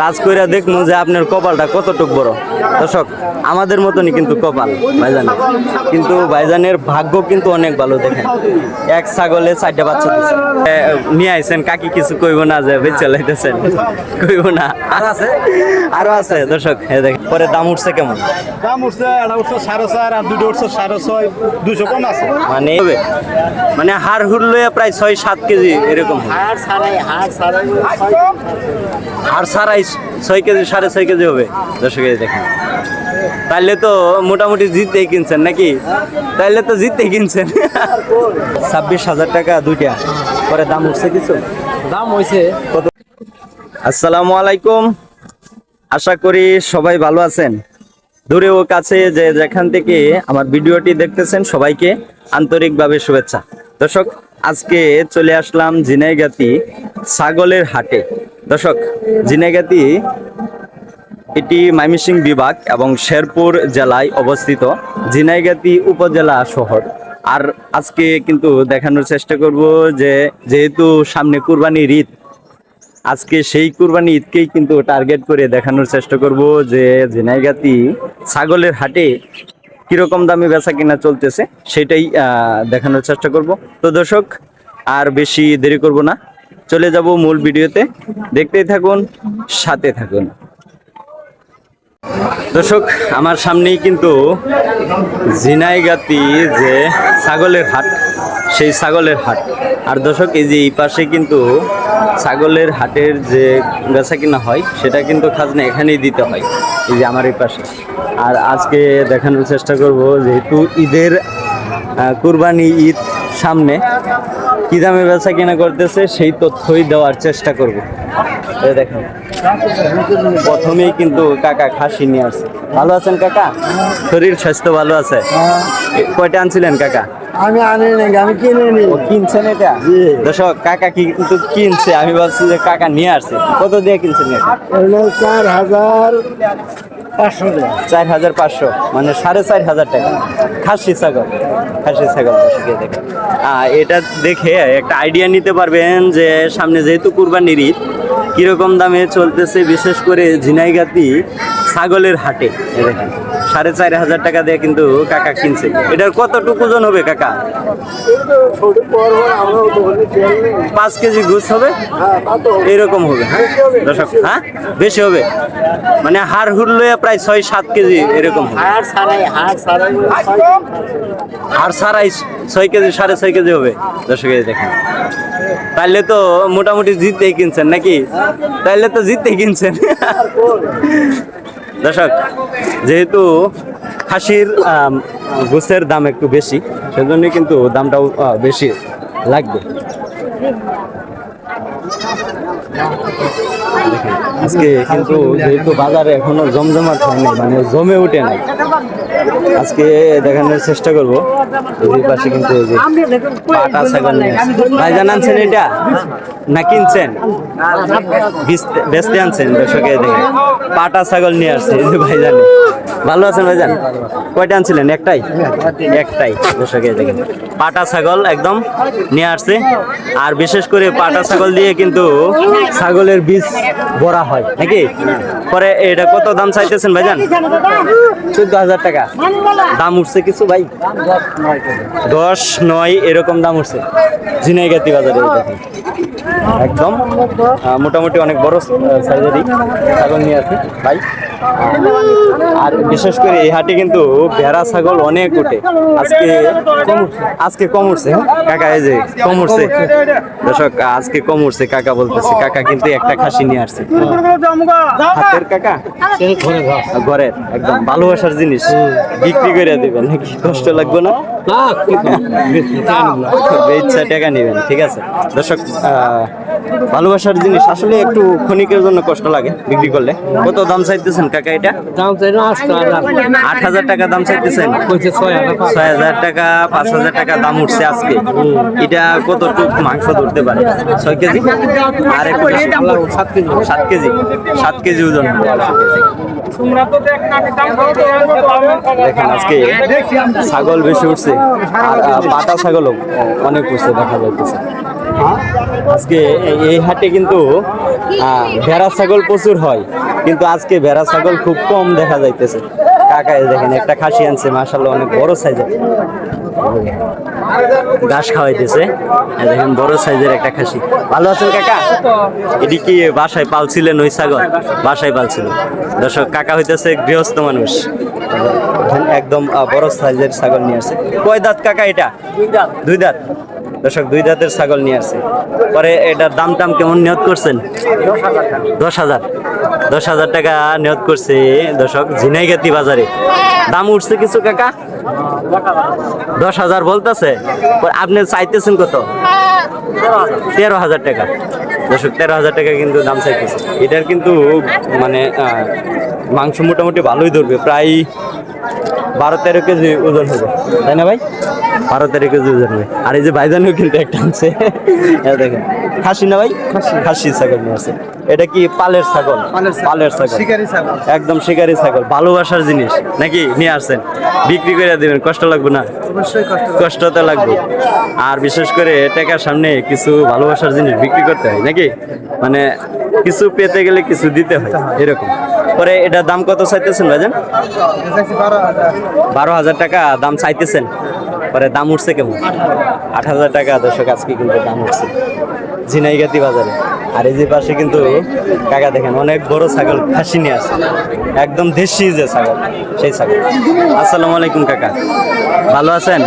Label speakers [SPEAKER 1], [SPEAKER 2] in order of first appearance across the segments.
[SPEAKER 1] কাজ কইরা দেখব যে আপনার কপালটা কতটুক বড়। দর্শক আমাদের মতনই কিন্তু কপাল ভাইজান। কিন্তু ভাইজানের ভাগ্য কিন্তু অনেক ভালো দেখেন। এক ছাগলে চারটা বাচ্চা দিচ্ছে নিয়ে আইছেন কাকি কিছু কইব না যে বেচে লাইতেছেন। কইব না। আর আছে? আরও আছে দর্শক এ দেখেন। পরে দাম উঠছে কেমন?
[SPEAKER 2] দাম উঠছে একটা উঠছে সাড়ে চার আর দুটো উঠছে সাড়ে ছয় দুশো কম আছে।
[SPEAKER 1] মানে হবে? মানে হাড় হুড় লইয়া প্রায় ছয় সাত কেজি এরকম।
[SPEAKER 2] হাড় ছাড়াই হাড় ছাড়াই
[SPEAKER 1] আর সারাই ছয় কেজি সাড়ে ছয় কেজি হবে। দর্শক এই দেখেন। তাইলে তো মোটামুটি জিততেই কিনছেন নাকি? তাইলে তো জিততেই কিনছেন। ছাব্বিশ হাজার টাকা দুইটা। পরে দাম উঠছে কিছু?
[SPEAKER 3] দাম হয়েছে
[SPEAKER 1] কত? আসসালামু আলাইকুম। আশা করি সবাই ভালো আছেন। দূরে ও কাছে যে যেখান থেকে আমার ভিডিওটি দেখতেছেন সবাইকে আন্তরিকভাবে শুভেচ্ছা। দর্শক আজকে চলে আসলাম জিনাইগাতি ছাগলের হাটে। দর্শক জিনাইগাতি এটি মাইমিসিং বিভাগ এবং শেরপুর জেলায় অবস্থিত জিনাইগাতি উপজেলা শহর। আর আজকে কিন্তু দেখানোর চেষ্টা করব যে, যেহেতু সামনে কুরবানির ঈদ, আজকে সেই কুরবানি ঈদকেই কিন্তু টার্গেট করে দেখানোর চেষ্টা করব যে জিনাইগাতি ছাগলের হাটে কীরকম দামে বেচা কিনা চলতেছে, সেটাই দেখানোর চেষ্টা করব। তো দর্শক, আর বেশি দেরি করব না। চলে যাব মূল ভিডিওতে। দেখতেই থাকুন, সাথে থাকুন। দর্শক, আমার সামনেই কিন্তু ঝিনাইগাতি যে ছাগলের হাট, সেই ছাগলের হাট। আর দর্শক, এই যে এই পাশে কিন্তু ছাগলের হাটের যে বেচা কিনা হয়, সেটা কিন্তু খাজনা এখানেই দিতে হয়, এই যে আমার এই পাশে। আর আজকে দেখানোর চেষ্টা করব, যেহেতু ঈদের কুরবানি ঈদ সামনে কি দামে বেচা কেনা করতেছে সেই তথ্যই দেওয়ার চেষ্টা করব। এই দেখেন প্রথমেই কিন্তু কাকা খাসি নিয়ে আসছে। ভালো আছেন কাকা? শরীর স্বাস্থ্য ভালো আছে? কয়টা আনছিলেন কাকা?
[SPEAKER 3] আমি আনি নাকি আমি কিনে নি
[SPEAKER 1] কিনছেন এটা? দর্শক কাকা কি কিন্তু কিনছে আমি ভাবছি যে কাকা নিয়ে আসছে। কত দিয়ে কিনছেন
[SPEAKER 3] চার হাজার
[SPEAKER 1] চার হাজার পাঁচশো মানে সাড়ে চার হাজার টাকা। খাসি ছাগল খাসি ছাগল আহ, এটা দেখে একটা আইডিয়া নিতে পারবেন যে সামনে যেহেতু কুরবানির ঈদ কীরকম দামে চলতেছে বিশেষ করে ঝিনাইগাতি ছাগলের হাটে। দেখেন। সাড়ে চার হাজার টাকা দিয়ে কিন্তু কাকা কিনছে। এটার কতটুকু ওজন হবে কাকা? পাঁচ কেজি ঘুষ হবে? এরকম হবে হ্যাঁ? দর্শক হ্যাঁ? বেশি হবে। মানে হাড় হুড় লইয়া প্রায় ছয় সাত কেজি এরকম
[SPEAKER 3] হাড়
[SPEAKER 1] আর সারাই ছয় কেজি সাড়ে ছয় কেজি হবে। দর্শক এই দেখেন। তাইলে তো মোটামুটি জিততেই কিনছেন নাকি? তাইলে তো জিততেই কিনছেন। দর্শক, যেহেতু হাসির গোসের দাম একটু বেশি সেজন্য কিন্তু দামটাও বেশি লাগবে। আজকে কিন্তু যেহেতু বাজারে এখনও জমজমাট হয়নি মানে জমে উঠে নাই। আজকে দেখানোর চেষ্টা করব। পাশে কিন্তু এই যে পাটা ছাগল এটা? না কিনছেন? বিচ- বেচতে আনছেন দর্শকে দেখে। পাটা ছাগল নিয়ে আসছে, এই যে ভাইজান। ভালো আছেন ভাই ভাইজান? কয়টা আনছিলেন? একটাই? একটাই দর্শকে দেখেন পাটা ছাগল একদম নিয়ে আসছে। আর বিশেষ করে পাটা ছাগল দিয়ে কিন্তু ছাগলের বীজ ভরা হয়, নাকি? পরে এটা কত দাম চাইতেছেন ভাইজান? চোদ্দ হাজার টাকা। দাম উঠছে কিছু ভাই? দশ, নয়, এরকম দাম উঠছে। ঝিনাইগাতি বাজারে একদম মোটামুটি অনেক বড় সাইজেরই ছাগল নিয়ে আছে ভাই আর বিশেষ করে এই হাটে কিন্তু ভেড়া, ছাগল অনেক উঠে। আজকে আজকে কম উঠছে হ্যাঁ? কাকা এই যে কম উঠছে। দর্শক, আজকে কম উঠছে, কাকা বলতেছে, কাকা কিন্তু একটা খাসি নিয়ে আসছে। হাতের কাকা? ঘরের, একদম ভালোবাসার জিনিস। বিক্রি করে দেবেন নাকি? কষ্ট লাগবে না? ইচ্ছা, টাকা নেবেন, ঠিক আছে? দর্শক ভালোবাসার জিনিস আসলে একটু ক্ষণিকের জন্য কষ্ট লাগে বিক্রি করলে। কত দাম চাইতেছেন? কাকা এটা?
[SPEAKER 3] দাম চাই
[SPEAKER 1] আট হাজার টাকা। দাম চাইতেছেন?
[SPEAKER 3] ছয় হাজার
[SPEAKER 1] টাকা পাঁচ হাজার টাকা দাম উঠছে আজকে। এটা কতটুক মাংস ধরতে পারে? ছয় কেজি? আর।
[SPEAKER 3] সাত কেজি।
[SPEAKER 1] সাত কেজি। সাত কেজি ওজন। দেখেন আজকে ছাগল বেশি উঠছে। আর পাটা ছাগলও অনেক উঠছে দেখা যাইতেছে। আজকে এই- হাটে কিন্তু ভেড়া ছাগল প্রচুর হয়। কিন্তু আজকে ভেড়া ছাগল খুব কম দেখা যাইতেছে। কাকা দেখেন, একটা খাসি আনছে মাসাল্লাহ অনেক বড় সাইজের। ঘাস খাওয়াইতেছে। দেখেন, বড় সাইজের একটা খাসি। ভালো আছেন কাকা? এটি কি বাসায় পালছিলেন ওই ছাগল? বাসায় পালছিল। দর্শক, কাকা হইতেছে গৃহস্থ মানুষ। একদম বড় সাইজের ছাগল নিয়ে আসছে। কয় দাঁত কাকা এটা? দুই দাঁত। দুই দাঁত? দর্শক, দুই দাঁতের ছাগল নিয়ে আসছে। পরে এটার দাম টাম কেমন নিয়ত করছেন? দশ হাজার। দশ হাজার টাকা নিয়ত করছে, দর্শক, ঝিনাইগাতি বাজারে। দাম উঠছে কিছু, কাকা? দশ হাজার বলতেছে। আপনি চাইতেছেন কত? তেরো হাজার টাকা। দর্শক, তেরো হাজার টাকা কিন্তু দাম চাইতেছে। এটার কিন্তু মানে মাংস মোটামুটি ভালোই ধরবে। প্রায় বারো তেরো কেজি ওজন হবে। তাই না ভাই? বারো তেরো কেজি ওজন হবে। আর এই যে ভাইজানও কিন্তু একটা আনছে। দেখেন। খাসি না ভাই? খাসি। ছাগল নিয়ে আছে এটা কি পালের ছাগল? পালের ছাগল।
[SPEAKER 3] শিকারি ছাগল।
[SPEAKER 1] একদম শিকারি ছাগল। ভালোবাসার জিনিস। নাকি? নিয়ে আসছেন। বিক্রি করে দিবেন। কষ্ট লাগবে না?
[SPEAKER 3] অবশ্যই কষ্ট
[SPEAKER 1] কষ্ট তো লাগবে। আর বিশেষ করে টাকার সামনে কিছু ভালোবাসার জিনিস বিক্রি করতে হয় নাকি? মানে কিছু পেতে গেলে কিছু দিতে হয়। এরকম। পরে এটার দাম কত চাইতেছেন ভাইজান?
[SPEAKER 3] বারো হাজার
[SPEAKER 1] টাকা দাম চাইতেছেন। পরে দাম উঠছে কেমন? আট হাজার টাকা দর্শক, আজকে কিন্তু দাম উঠছে। ঝিনাইগাতি বাজারে। আর এই যে পাশে কিন্তু কাকা দেখেন, অনেক বড় ছাগল, খাসি নিয়ে আছে। একদম দেশি যে ছাগল, সেই ছাগল। আসসালামু আলাইকুম কাকা। ভালো আছেন?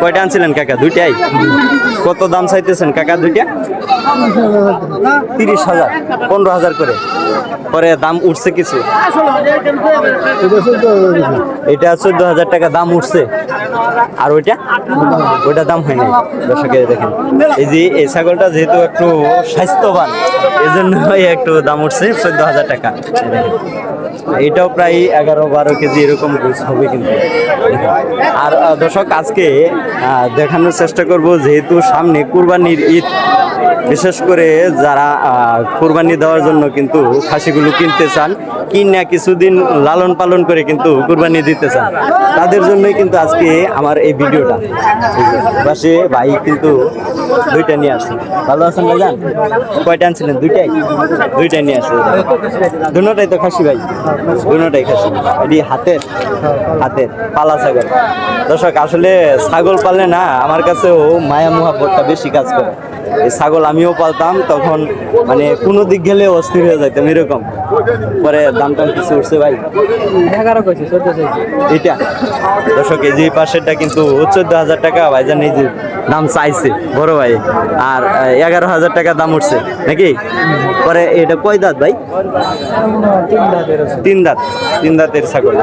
[SPEAKER 1] কয়টা আনছিলেন কাকা? দুইটাই? কত দাম চাইতেছেন কাকা দুইটা? তিরিশ হাজার, পনেরো হাজার করে। পরে দাম উঠছে কিছু? এটা চোদ্দ হাজার টাকা দাম উঠছে। আর ওইটা? ওইটা দাম হয়নি নাই। দর্শকে দেখেন, এই যে এই ছাগলটা যেহেতু একটু স্বাস্থ্যবান এই জন্য একটু দাম উঠছে চোদ্দ হাজার টাকা। এটাও প্রায় এগারো বারো কেজি এরকম হবে কিন্তু। আর দর্শক, আজকে দেখানোর চেষ্টা করব যেহেতু সামনে কুরবানির ঈদ। বিশেষ করে যারা কুরবানি দেওয়ার জন্য কিন্তু খাসিগুলো কিনতে চান, কিনা কিছুদিন লালন পালন করে কিন্তু কুরবানি দিতে চান, তাদের জন্যই কিন্তু আজকে আমার এই ভিডিওটা। পাশে ভাই কিন্তু দুইটা নিয়ে আসছে। ভালো আছেন ভাইজান? কয়টা আনছিলেন? দুইটাই? দুইটাই নিয়ে আসছে। দুটাই তো খাসি ভাই? দুটাই খাসি। এটি হাতের? হাতের। পালা ছাগল। দর্শক আসলে ছাগল পালে না আমার কাছেও মায়া মোহাব্বতটা বেশি কাজ করে। এই ছাগল আমিও পালতাম তখন মানে কোনো দিক গেলে অস্থির হয়ে যাইতাম এরকম। পরে দাম টাম কিছু উঠছে ভাই। এটা দর্শক এই যে পাশেরটা কিন্তু চোদ্দ হাজার টাকা ভাইজান এই যে দাম চাইছে বড় ভাই। আর এগারো হাজার টাকা দাম উঠছে নাকি? পরে এটা কয় দাঁত ভাই?
[SPEAKER 3] তিন
[SPEAKER 1] দাঁত। তিন দাঁতের ছাগল।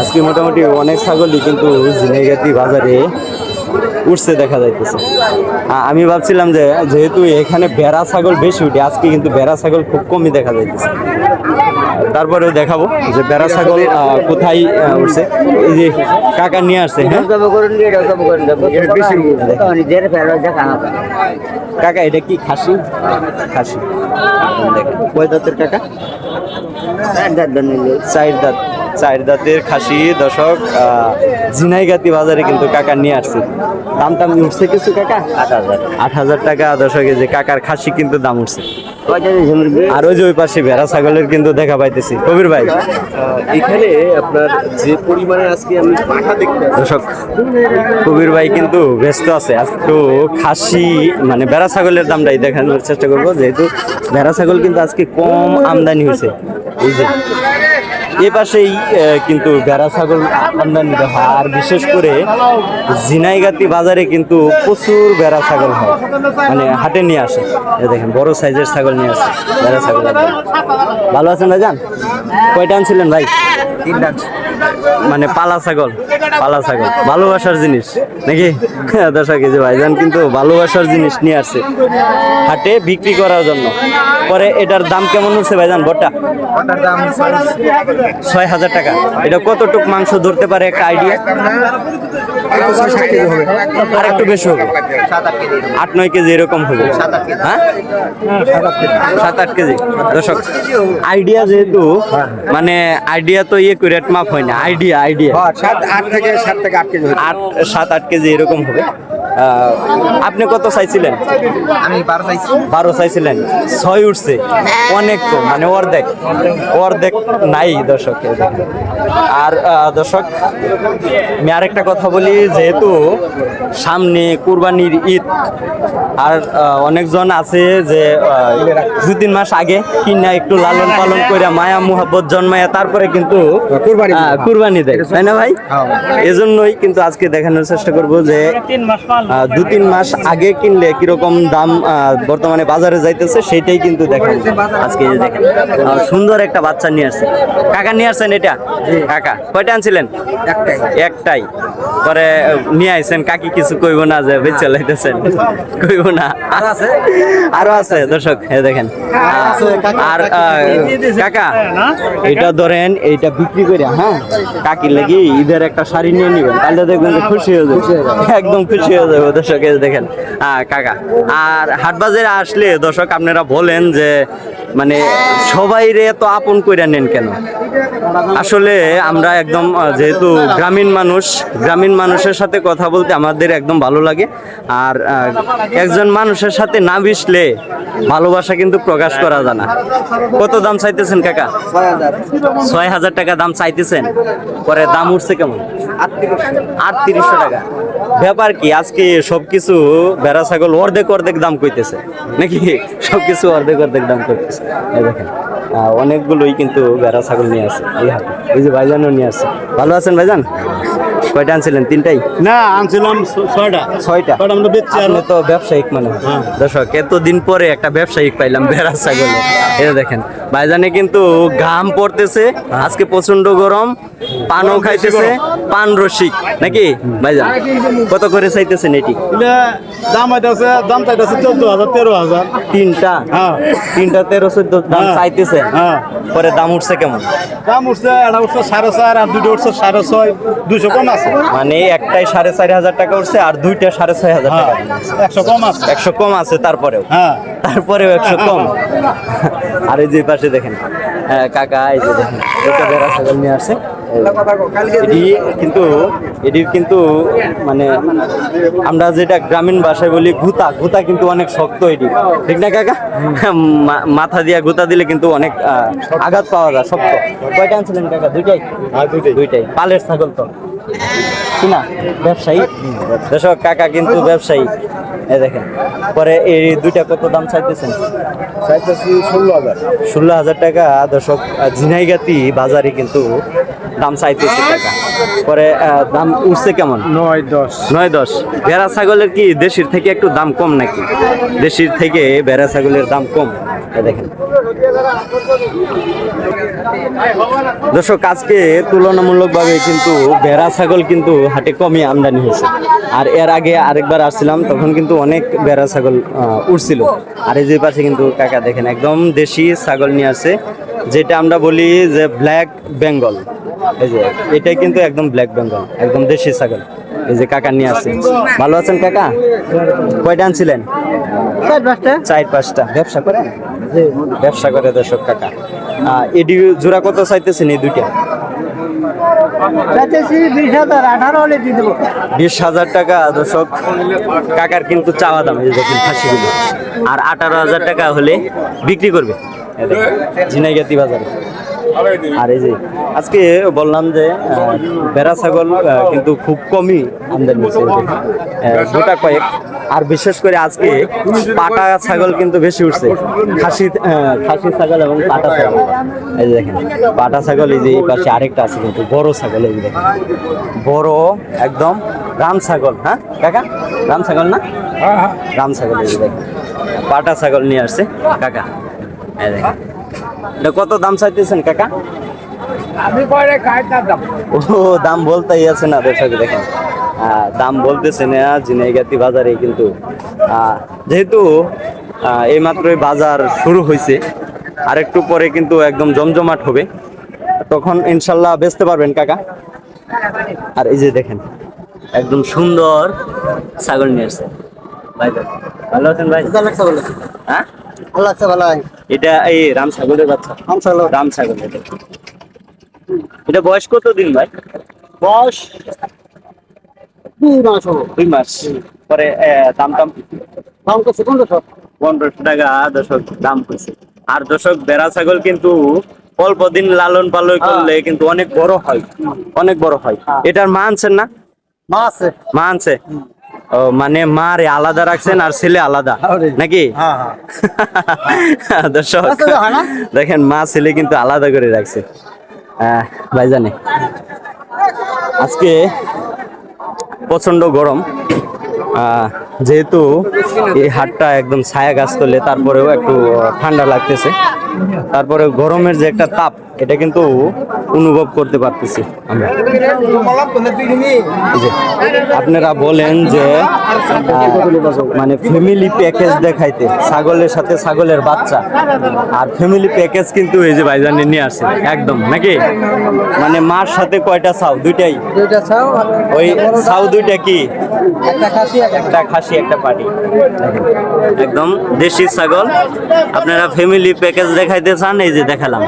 [SPEAKER 1] আজকে মোটামুটি অনেক ছাগলই কিন্তু ঝিনাইগাতি বাজারে উঠছে দেখা যাইতেছে। আমি ভাবছিলাম যে যেহেতু এখানে বেড়া ছাগল বেশি উঠে আজকে কিন্তু বেড়া ছাগল খুব কমই দেখা যাইতেছে। তারপরেও দেখাবো যে বেড়া ছাগল কোথায় উঠছে। এই যে কাকা নিয়ে আসছে হ্যাঁ? কাকা এটা কি খাসি? খাসি। কয় দাঁতের কাকা? চার দাঁত চার দাঁতের খাসি দশক ঝিনাইগাতি বাজারে কিন্তু কাকা নিয়ে আসছে। দাম টাম উঠছে কিছু কাকা? আট হাজার। আট হাজার টাকা দশকে যে কাকার খাসি কিন্তু দাম উঠছে। আর ওই যে ওই পাশে ভেড়া ছাগলের কিন্তু দেখা পাইতেছি। কবির ভাই।
[SPEAKER 2] এখানে আপনার যে পরিমাণে আজকে আমি পাঠা দেখতে
[SPEAKER 1] দর্শক কবির ভাই কিন্তু ব্যস্ত আছে। একটু খাসি মানে ভেড়া ছাগলের দামটাই দেখানোর চেষ্টা করব যেহেতু ভেড়া ছাগল কিন্তু আজকে কম আমদানি হয়েছে। এই যে এ পাশেই কিন্তু ভেড়া, ছাগল আমদানি হয়। আর বিশেষ করে ঝিনাইগাতি বাজারে কিন্তু প্রচুর ভেড়া, ছাগল হয়। মানে হাটে নিয়ে আসে। দেখেন, বড় সাইজের ছাগল নিয়ে আসে, ভেড়া, ছাগল ভালো আছেন ভাই যান কয়টা আনছিলেন ভাই? মানে পালা ছাগল পালা ছাগল। ভালোবাসার জিনিস, নাকি? দর্শক, এই যে ভাইজান কিন্তু ভালোবাসার জিনিস নিয়ে আসছে। হাটে বিক্রি করার জন্য। পরে এটার দাম কেমন হচ্ছে ভাইজান বটটা ছয় হাজার টাকা। এটা কতটুক মাংস ধরতে পারে, একটা আইডিয়া আর একটু বেশি হবে। আট, নয় কেজি এরকম হবে। হ্যাঁ? সাত, আট কেজি। দর্শক আইডিয়া যেহেতু মানে আইডিয়া তো ইয়ে করে মাপ হয় আইডিয়া আইডিয়া
[SPEAKER 3] হ্যাঁ, সাত আট থেকে সাত থেকে আট কেজি
[SPEAKER 1] আট সাত আট কেজি এরকম হবে। আপনি কত চাইছিলেন?
[SPEAKER 4] আমি বারো চাইছি।
[SPEAKER 1] বারো চাইছিলেন। ছয় উঠছে। অনেক তো মানে অর্ধেক। অর্ধেক নাই দর্শক আর আহ, দর্শক আমি আরেকটা কথা বলি যেহেতু সামনে কুরবানির ঈদ আর আহ, অনেকজন আছে যে দু তিন মাস আগে কিনা একটু লালন পালন করে মায়া মুহাব্বত জন্মায়া তারপরে কিন্তু
[SPEAKER 3] কুরবানি
[SPEAKER 1] দেয়। তাই না ভাই? এজন্যই কিন্তু আজকে দেখানোর চেষ্টা করব যে আহ, দু তিন মাস আগে কিনলে কীরকম দাম বর্তমানে বাজারে যাইতেছে সেটাই কিন্তু দেখেন আজকে যে দেখেন সুন্দর একটা বাচ্চা নিয়ে আসছে। কাকা নিয়ে আসছেন এটা? কাকা কয়টা আনছিলেন?
[SPEAKER 4] একটাই।
[SPEAKER 1] পরে নিয়ে আইছেন কাকি কিছু কইব না যে বেচে লাইতেছেন। কইব না। আর আছে? আরও আছে দর্শক এই দেখেন। আর কাকা এটা ধরেন এইটা বিক্রি করে হ্যাঁ? কাকি লাগি ঈদের একটা শাড়ি নিয়ে নিবেন তাহলে দেখবেন খুশি হয়ে যাবে। একদম খুশি হয়ে যাবে। এই দেখেন। কাকা, আর হাট বাজারে আসলে দর্শক আপনারা বলেন যে মানে সবাই রে তো আপন কইরা নেন কেন? আসলে আমরা একদম যেহেতু গ্রামীণ মানুষ, গ্রামীণ মানুষের সাথে কথা বলতে আমাদের একদম ভালো লাগে। আর একজন মানুষের সাথে না মিশলে ভালোবাসা কিন্তু প্রকাশ করা যায় না। কত দাম চাইতেছেন কাকা? ছয় হাজার টাকা দাম চাইতেছেন। পরে দাম উঠছে কেমন? আটত্রিশশো টাকা। ব্যাপার কি? আজকে সবকিছু বেড়া ছাগল অর্ধেক অর্ধেক দাম কইতেছে। নাকি? সবকিছু অর্ধেক অর্ধেক দাম করতেছে এই দেখেন অনেকগুলোই কিন্তু বেড়া ছাগল নিয়ে আসে এই হাতে এই যে ভাইজানও নিয়ে আসছে ভালো আছেন ভাইজান? কয়টা আনছিলেন? তিনটাই?
[SPEAKER 2] না আনছিলাম ছয়টা।
[SPEAKER 1] ছয়টা?
[SPEAKER 2] ছয়টা আমরা বেচছি আর
[SPEAKER 1] তো ব্যবসায়িক মানে। দর্শক এতদিন পরে একটা ব্যবসায়িক পাইলাম বেড়া ছাগলে এটা দেখেন ভাইজানে কিন্তু ঘাম পড়তেছে আজকে প্রচণ্ড গরম পানও খাইতেছে। পান রসিক নাকি? ভাইজান কত করে চাইতেছেন এটি?
[SPEAKER 2] দাম হইতাছে দাম চাইতেছে চোদ্দ হাজার তেরো হাজার।
[SPEAKER 1] তিনটা?
[SPEAKER 2] হ্যাঁ।
[SPEAKER 1] তিনটা তেরো চোদ্দ দাম
[SPEAKER 2] হ্যাঁ।
[SPEAKER 1] চাইতেছে
[SPEAKER 2] হ্যাঁ।
[SPEAKER 1] পরে দাম উঠছে কেমন?
[SPEAKER 2] দাম উঠছে একটা উঠছে সাড়ে চার আর দুটো উঠছে সাড়ে ছয় দুশো কম আছে।
[SPEAKER 1] মানে একটাই সাড়ে চার হাজার টাকা উঠছে আর দুইটা সাড়ে ছয় হাজার টাকা
[SPEAKER 2] একশো কম আছে।
[SPEAKER 1] একশো কম আছে তারপরেও?
[SPEAKER 2] হ্যাঁ।
[SPEAKER 1] তারপরেও একশো কম? আর এই যে পাশে দেখেন কাকা এই যে দেখেন একটা বেড়া ছাগল নিয়ে আসছে। এটি কিন্তু এটির কিন্তু মানে আমরা যেটা গ্রামীণ ভাষায় বলি গুতা গুতা কিন্তু অনেক শক্ত এটি ঠিক না কাকা? মা- মাথা দিয়া গুতা দিলে কিন্তু অনেক আঘাত পাওয়া যায় শক্ত। কয়টা আনছিলেন কাকা? দুইটাই?
[SPEAKER 2] দুইটাই।
[SPEAKER 1] পালের ছাগল তো? কিনা ব্যবসায়ী? দর্শক কাকা কিন্তু ব্যবসায়ী। দেখেন পরে এই দুইটা কত দাম চাইতেছেন?
[SPEAKER 2] চাইতেছি ষোলো হাজার।
[SPEAKER 1] ষোলো হাজার টাকা। দর্শক ঝিনাইগাতি বাজারে কিন্তু দাম চাইতেছে টাকা। পরে দাম উঠছে কেমন?
[SPEAKER 2] নয় দশ।
[SPEAKER 1] নয় দশ। ভেড়া ছাগলের কি দেশির থেকে একটু দাম কম নাকি? দেশির থেকে ভেড়া ছাগলের দাম কম? দেখেন। দর্শক আজকে তুলনামূলকভাবে কিন্তু ভেড়া ছাগল কিন্তু হাটে কমই আমদানি হয়েছে। আর এর আগে আরেকবার আসছিলাম তখন কিন্তু অনেক ভেড়া ছাগল উঠছিল। আর এই যে পাশে কিন্তু কাকা দেখেন একদম দেশি ছাগল নিয়ে আসে যেটা আমরা বলি যে ব্ল্যাক বেঙ্গল। এই যে এটাই কিন্তু একদম ব্ল্যাক বেঙ্গল একদম দেশি ছাগল। এই যে কাকা নিয়ে আসছে। ভালো আছেন কাকা? কয়টা আনছিলেন? চার পাঁচটা। ব্যবসা করেন? ব্যবসা করে দর্শক কাকা। এডি জোড়া কত চাইতেছেন এই দুইটা?
[SPEAKER 3] বিশ হাজার
[SPEAKER 1] টাকা দর্শক। কাকার কিন্তু চাওয়া দাম এই দেখেন খাসিগুলো। আর আঠারো হাজার টাকা হলে বিক্রি করবে। ঝিনাইগাতি বাজারে। আর এই যে আজকে বললাম যে বেড়া ছাগল কিন্তু খুব কমই আমদানি হচ্ছে। গোটা কয়েক। আর বিশেষ করে আজকে পাটা ছাগল কিন্তু বেশি উঠছে। খাসি খাসি ছাগল এবং পাটা ছাগল। এই যে দেখেন পাটা ছাগল এই যে এই পাশে আরেকটা আছে কিন্তু বড় ছাগল এই যে দেখেন। বড় একদম রাম ছাগল হ্যাঁ? কাকা? রাম ছাগল না? রাম ছাগল এই দেখেন। পাটা ছাগল নিয়ে আসছে কাকা। এই দেখেন। এটা কত দাম চাইতেছেন কাকা?
[SPEAKER 3] আমি পরে কাজটা দাম
[SPEAKER 1] ও দাম বলতেই আছে না দর্শক দেখেন। দাম বলতেছে না জিনাইগাতি বাজারে কিন্তু যেহেতু এইমাত্রই বাজার শুরু হয়েছে আর একটু পরে কিন্তু একদম জমজমাট হবে। তখন ইনশাল্লাহ বেচতে পারবেন কাকা। আর এই যে দেখেন একদম সুন্দর ছাগল নিয়ে আসছে। ভাই। ভালো আছেন ভাই? হ্যাঁ?
[SPEAKER 3] ভালো লাগছে ভালো
[SPEAKER 1] এটা এই রাম ছাগলের বাচ্চা।
[SPEAKER 3] আম চালো
[SPEAKER 1] রাম ছাগল এটা। বয়স কত দিন ভাই?
[SPEAKER 3] বয়স দুই মাস হলো।
[SPEAKER 1] দুই মাস। পরে দাম টাম?
[SPEAKER 3] দাম করছে পনেরোশো
[SPEAKER 1] পনেরোশো টাকা দশক দাম হয়েছে আর দশক বেড়া ছাগল কিন্তু অল্প দিন লালন পালন করলে কিন্তু অনেক বড় হয়। অনেক বড় হয়। এটার মা আনছেন না?
[SPEAKER 3] মা আছে।
[SPEAKER 1] মা আনছে? মানে মা রে আলাদা রাখছেন আর ছেলে আলাদা। নাকি? দর্শক? দেখেন মা ছেলে কিন্তু আলাদা করে রাখছে। ভাইজানে আজকে প্রচণ্ড গরম। আহ, যেহেতু এই হাটটা একদম ছায়া গাছ তোলে তারপরেও একটু ঠান্ডা লাগতেছে। তারপরে গরমের যে একটা তাপ এটা কিন্তু অনুভব করতে পারতেছি আমরা। আপনারা বলেন যে মানে ফ্যামিলি প্যাকেজ দেখাইতে ছাগলের সাথে ছাগলের বাচ্চা। আর ফ্যামিলি প্যাকেজ কিন্তু এই যে ভাইজানে নিয়ে আসছে একদম নাকি? মানে মার সাথে কয়টা ছাও দুইটাই?
[SPEAKER 3] দুইটা
[SPEAKER 1] ওই ছাও দুইটা কি?
[SPEAKER 3] একটা খাসি
[SPEAKER 1] একটা খাসি একটা পাটি। একদম দেশি ছাগল। আপনারা ফ্যামিলি প্যাকেজ দেখাইতে চান এই যে দেখালাম।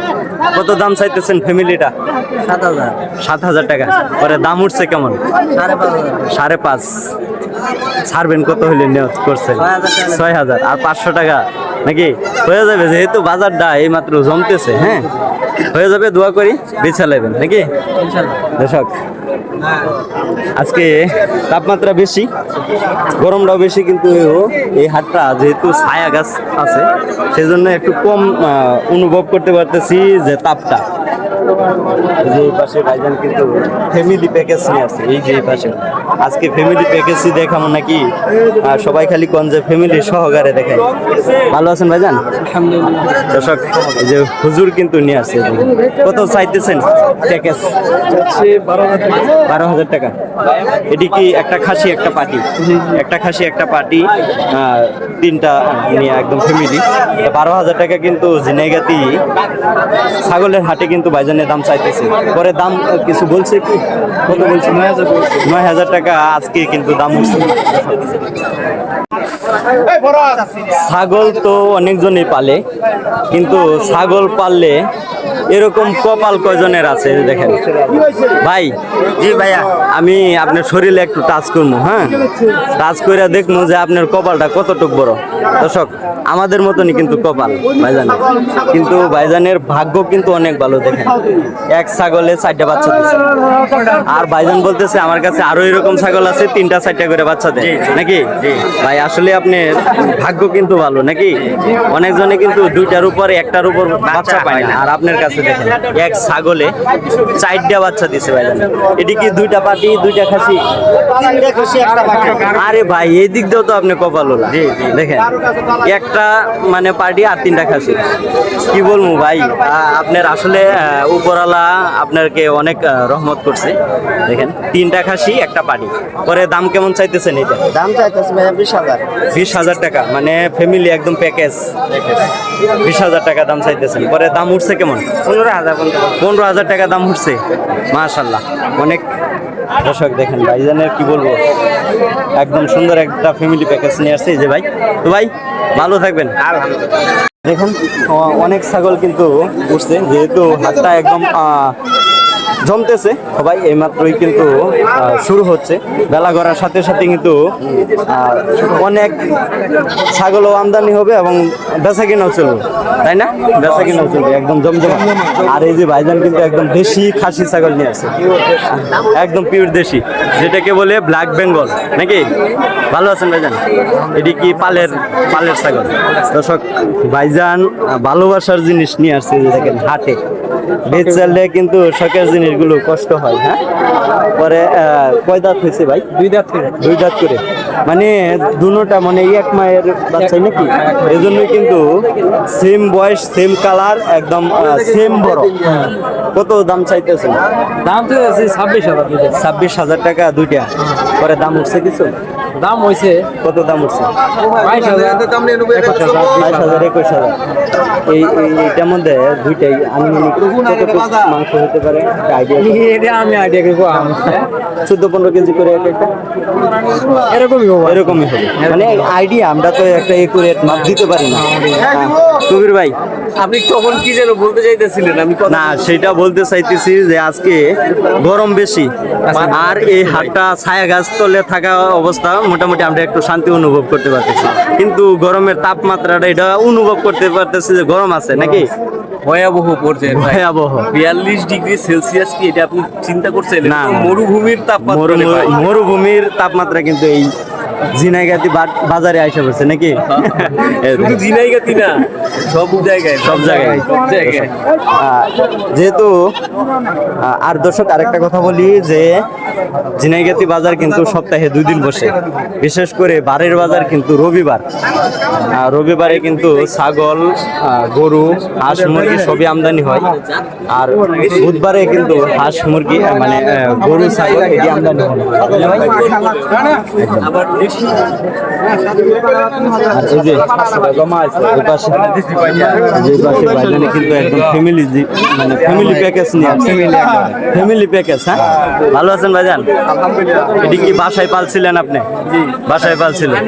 [SPEAKER 1] কত দাম চাইতেছেন ফ্যামিলিটা?
[SPEAKER 3] সাত হাজার।
[SPEAKER 1] সাত হাজার টাকা। পরে দাম উঠছে কেমন?
[SPEAKER 3] সাড়ে পাঁচ
[SPEAKER 1] ছাড়বেন কত হইলে নিয়ত করছেন?
[SPEAKER 3] ছয় হাজার
[SPEAKER 1] আর পাঁচশো টাকা নাকি? হয়ে যাবে যেহেতু বাজারটা এই মাত্র জমতেছে হ্যাঁ? হয়ে যাবে দোয়া করি বেছে নেবেন নাকি দর্শক আজকে তাপমাত্রা বেশি, গরমটাও বেশি, কিন্তু এই হাটটা যেহেতু ছায়া গাছ আছে, সেজন্য একটু কম অনুভব করতে পারতেছি যে তাপটা। যে এই পাশে ভাইজান কিন্তু ফ্যামিলি প্যাকেজ নিয়ে আছে এই যে এই পাশে। আজকে ফ্যামিলি প্যাকেজই দেখাবো নাকি? সবাই খালি কোন যে ফ্যামিলি সহকারে দেখায়। ভালো আছেন ভাইজান? দর্শক যে হুজুর কিন্তু নিয়ে আসছে কত চাইতেছেন প্যাকেজ বারো হাজার টাকা। এটি কি একটা খাসি একটা পার্টি একটা খাসি একটা পার্টি তিনটা নিয়ে একদম ফ্যামিলি বারো হাজার টাকা কিন্তু জিনেগাতি ছাগলের হাটে কিন্তু বাইজানের দাম চাইতেছে। পরে দাম কিছু বলছে কি? কত বলছে? নয় হাজার নয় হাজার টাকা আজকে কিন্তু দাম উঠছে। ছাগল তো অনেকজনই পালে কিন্তু ছাগল পাললে এরকম কপাল কয়জনের আছে দেখেন? ভাই জি ভাইয়া। আমি আপনার শরীরে একটু টাচ করব হ্যাঁ? টাচ করে দেখব যে আপনার কপালটা কতটুক বড়। দর্শক আমাদের মতনই কিন্তু কপাল ভাইজান কিন্তু ভাইজানের ভাগ্য কিন্তু অনেক ভালো দেখেন। এক ছাগলে চারটা বাচ্চা দিচ্ছে আর ভাইজান বলতেছে আমার কাছে আরও এরকম ছাগল আছে তিনটা চারটা করে বাচ্চা দেয়। নাকি? ভাই আসলে আপনার ভাগ্য কিন্তু ভালো নাকি? অনেকজনে কিন্তু দুইটার উপরে একটার উপর বাচ্চা পায় না। আর আপনার কাছে দেখেন এক ছাগলে চারটা বাচ্চা দিছে ভাইজান। এটি কি দুইটা পাটি দুইটা খাসি? আরে ভাই এই দিক দিয়েও তো আপনি কপাল দেখেন একটা মানে পার্টি আর তিনটা খাসি। কি বলব ভাই আপনার আসলে আহ, উপরওয়ালা আপনাকে অনেক রহমত করছে। দেখেন তিনটা খাসি একটা পার্টি পরে দাম কেমন চাইতেছেন এটা?
[SPEAKER 3] দাম চাইতেছে ভাইয়া বিশ হাজার।
[SPEAKER 1] বিশ হাজার টাকা মানে ফ্যামিলি একদম প্যাকেজ বিশ হাজার টাকা দাম চাইতেছেন। পরে দাম উঠছে কেমন?
[SPEAKER 3] পনেরো হাজার
[SPEAKER 1] পনেরো হাজার টাকা দাম উঠছে। মাশাল্লাহ অনেক দর্শক দেখেন ভাই ভাইজানের কি বলব? একদম সুন্দর একটা ফ্যামিলি প্যাকেজ নিয়ে আসছে এই যে ভাই। তো ভাই ভালো থাকবেন। দেখুন অনেক ছাগল কিন্তু উঠছে যেহেতু হাটটা একদম জমতেছে। সবাই এইমাত্রই কিন্তু শুরু হচ্ছে। বেলা করার সাথে সাথে কিন্তু অনেক ছাগলও আমদানি হবে এবং বেচা কিনাও চলবে। তাই না? বেচা কিনাও চলবে, একদম জমজমা আর এই যে ভাইজান কিন্তু একদম দেশি খাসি ছাগল নিয়ে আসে একদম পিওর দেশি, যেটাকে বলে ব্ল্যাক বেঙ্গল নাকি? ভালো আছেন ভাইজান? এটি কি পালের পালের ছাগল? দর্শক, ভাইজান ভালোবাসার জিনিস নিয়ে আসছে এই যে হাটে বেচালে কিন্তু শখের জিনিসগুলো কষ্ট হয় হ্যাঁ? পরে কয় দাঁত হয়েছে ভাই? দুই দাঁত করে। দুই দাঁত করে। মানে দুনোটা মানে এক মায়ের বাচ্চাই নাকি? এই জন্যই কিন্তু সেম বয়স সেম কালার একদম সেম বড়। কত দাম চাইতেছেন?
[SPEAKER 3] দাম তো আছে ছাব্বিশ হাজার
[SPEAKER 1] ছাব্বিশ হাজার টাকা দুইটা। পরে দাম উঠছে কিছু?
[SPEAKER 4] দাম হয়েছে
[SPEAKER 1] কত দাম উঠছে
[SPEAKER 4] বাইশ হাজার। একুশ হাজার
[SPEAKER 1] একুশ হাজার। এই এই- এইটার মধ্যে দুইটাই আনুমানিক। কতটুকু মাংস হতে পারে? আইডিয়া
[SPEAKER 4] আমি আইডিয়া করব
[SPEAKER 1] চোদ্দ পনেরো কেজি করে এক একটা?
[SPEAKER 4] এরকমই হব।
[SPEAKER 1] এরকমই হবে। মানে আইডিয়া আমরা তো একটা একুরেট মাপ দিতে পারি না। হ্যাঁ। কবির ভাই।
[SPEAKER 4] আপনি তখন কি যেন বলতে চাইতেছিলেন? আমি
[SPEAKER 1] না সেটা বলতে চাইতেছি যে আজকে গরম বেশি। আর এই হাটটা ছায়া গাছ তলে থাকা অবস্থা মোটামুটি আমরা একটু শান্তি অনুভব করতে পারতেছি। কিন্তু গরমের তাপমাত্রাটা এটা অনুভব করতে পারতেছি যে গরম আছে নাকি?
[SPEAKER 4] ভয়াবহ পর্যায়ে
[SPEAKER 1] ভয়াবহ।
[SPEAKER 4] বিয়াল্লিশ ডিগ্রি সেলসিয়াস কি এটা আপনি চিন্তা করছেন?
[SPEAKER 1] না।
[SPEAKER 4] মরুভূমির তাপমাত্রা
[SPEAKER 1] মরু- মরুভূমির তাপমাত্রা কিন্তু এই ঝিনাইগাতি বা- বাজারে আইসা পড়ছে নাকি?
[SPEAKER 4] শুধু জিনাইগাতি না সব জায়গায়
[SPEAKER 1] সব জায়গায়।
[SPEAKER 4] সব জায়গায়।
[SPEAKER 1] যেহেতু আর দর্শক আরেকটা কথা বলি যে ঝিনাইগাতি বাজার কিন্তু সপ্তাহে দুই দিন বসে। বিশেষ করে বারের বাজার কিন্তু রবিবার। রবিবারে কিন্তু ছাগল গরু হাঁস মুরগি সবই আমদানি হয়। আর বুধবারে কিন্তু হাঁস মুরগি মানে গরু ছাগল এটি আমদানি হয়। ফ্যামিলি মানে প্যাকেজ হ্যাঁ ভালো আছেন ভাইজান এটি কি বাসায় পালছিলেন আপনি বাসায় পালছিলেন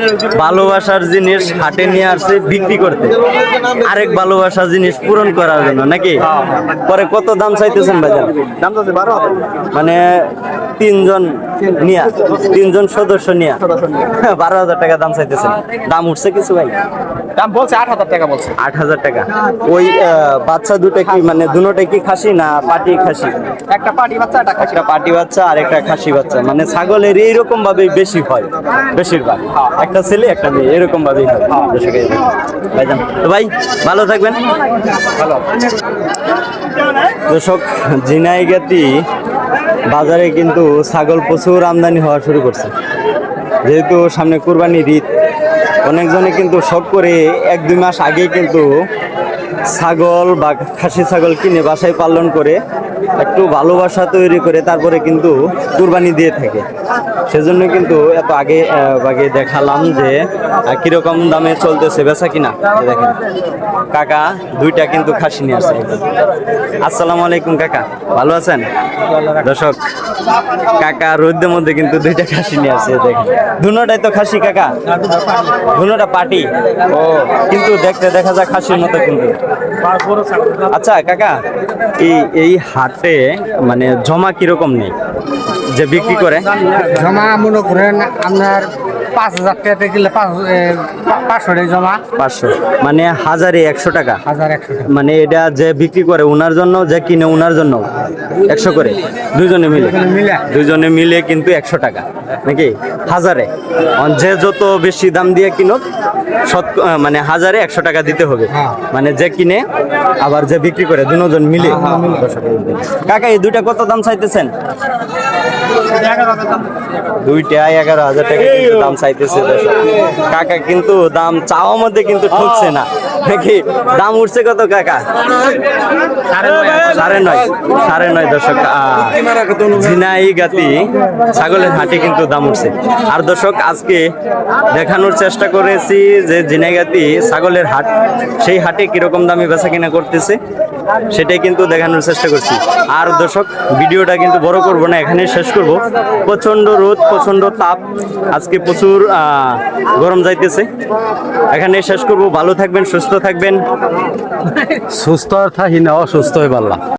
[SPEAKER 1] ভালোবাসার জিনিস হাটে নিয়ে আসছে বিক্রি করতে আরেক ভালোবাসার জিনিস পূরণ করার জন্য নাকি পরে কত দাম চাইতেছেন ভাইজান মানে তিনজন নিয়া তিনজন সদস্য নিয়া বারো হাজার টাকা দাম চাইতেছেন। দাম উঠছে কিছু ভাই?
[SPEAKER 4] দাম বলছে আট হাজার টাকা বলছে।
[SPEAKER 1] আট হাজার টাকা। ওই বাচ্চা দুটো কি মানে দুটোটাই কি খাসি না পাটি খাসি?
[SPEAKER 4] একটা পাটি বাচ্চা একটা
[SPEAKER 1] একটা পাটি বাচ্চা আর একটা খাসি বাচ্চা। মানে ছাগলের এইরকম ভাবে বেশি হয় বেশিরভাগ। একটা ছেলে একটা মেয়ে এরকম ভাবেই হয়। দর্শক ভাইজান তো ভাই ভালো থাকবেন। ভালো। দর্শক ঝিনাইগাতি বাজারে কিন্তু ছাগল প্রচুর আমদানি হওয়া শুরু করছে। যেহেতু সামনে কোরবানির ঈদ, অনেকজনে কিন্তু শখ করে এক দুই মাস আগেই কিন্তু ছাগল বা খাসি ছাগল কিনে বাসায় পালন করে একটু ভালোবাসা তৈরি করে তারপরে কিন্তু কুরবানি দিয়ে থাকে। সেজন্য কিন্তু এত আগে আগে দেখালাম যে কীরকম দামে চলতেছে, বেচা কিনা? দেখেন। কাকা দুইটা কিন্তু খাসি নিয়ে আসছে। আসসালামু আলাইকুম কাকা, ভালো আছেন? দর্শক, কাকা রোদ্রের মধ্যে কিন্তু দুইটা খাসি নিয়ে আসছে, দেখেন। দুনোটাই তো খাসি কাকা? দুনোটা পাটি? ও, কিন্তু দেখতে দেখা যায় খাসির মতো কিন্তু। আচ্ছা কাকা, এই এই হাটে মানে জমা কীরকম নেই যে বিক্রি করে?
[SPEAKER 3] জমা মনে করেন আপনার পাঁচ হাজার টাকা কিনলে পাঁচ এ, পা- পাঁচশো টাকা জমা।
[SPEAKER 1] পাঁচশো। মানে হাজারে একশো টাকা?
[SPEAKER 3] হাজার একশো টাকা।
[SPEAKER 1] মানে এটা যে বিক্রি করে ওনার জন্য যে কিনে ওনার জন্য? একশো করে? দুজনে মিলে। দুজনে মিলে। কিন্তু একশো টাকা। নাকি? হাজারে। যে যত বেশি দাম দিয়ে কিনো শত মানে হাজারে একশো টাকা দিতে হবে।
[SPEAKER 3] হ্যাঁ।
[SPEAKER 1] মানে যে কিনে আবার যে বিক্রি করে দুজন মিলে। কাকা এই দুইটা কত দাম চাইতেছেন? দুইটা এগারো হাজার টাকা দাম চাইতেছে কাকা কিন্তু দাম চাওয়ার মধ্যে কিন্তু ঠকছে না। নাকি দাম উঠছে কত কাকা? সাড়ে নয়। সাড়ে নয় দর্শক ঝিনাই গাতি ছাগলের হাটে কিন্তু দাম উঠছে। আর দর্শক, আজকে দেখানোর চেষ্টা করেছি যে ঝিনাইগাতি ছাগলের হাট, সেই হাটে কীরকম দামে বেচা কিনা করতেছে। সেটাই কিন্তু দেখানোর চেষ্টা করছি। আর দর্শক, ভিডিওটা কিন্তু বড় করব না এখানে শেষ করব। প্রচণ্ড রোদ প্রচণ্ড তাপ, আজকে প্রচুর গরম যাইতেছে। এখানে শেষ করব। ভালো থাকবেন, সুস্থ থাকবেন।
[SPEAKER 2] সুস্থ থাকি না অসুস্থ হয়ে পারলাম।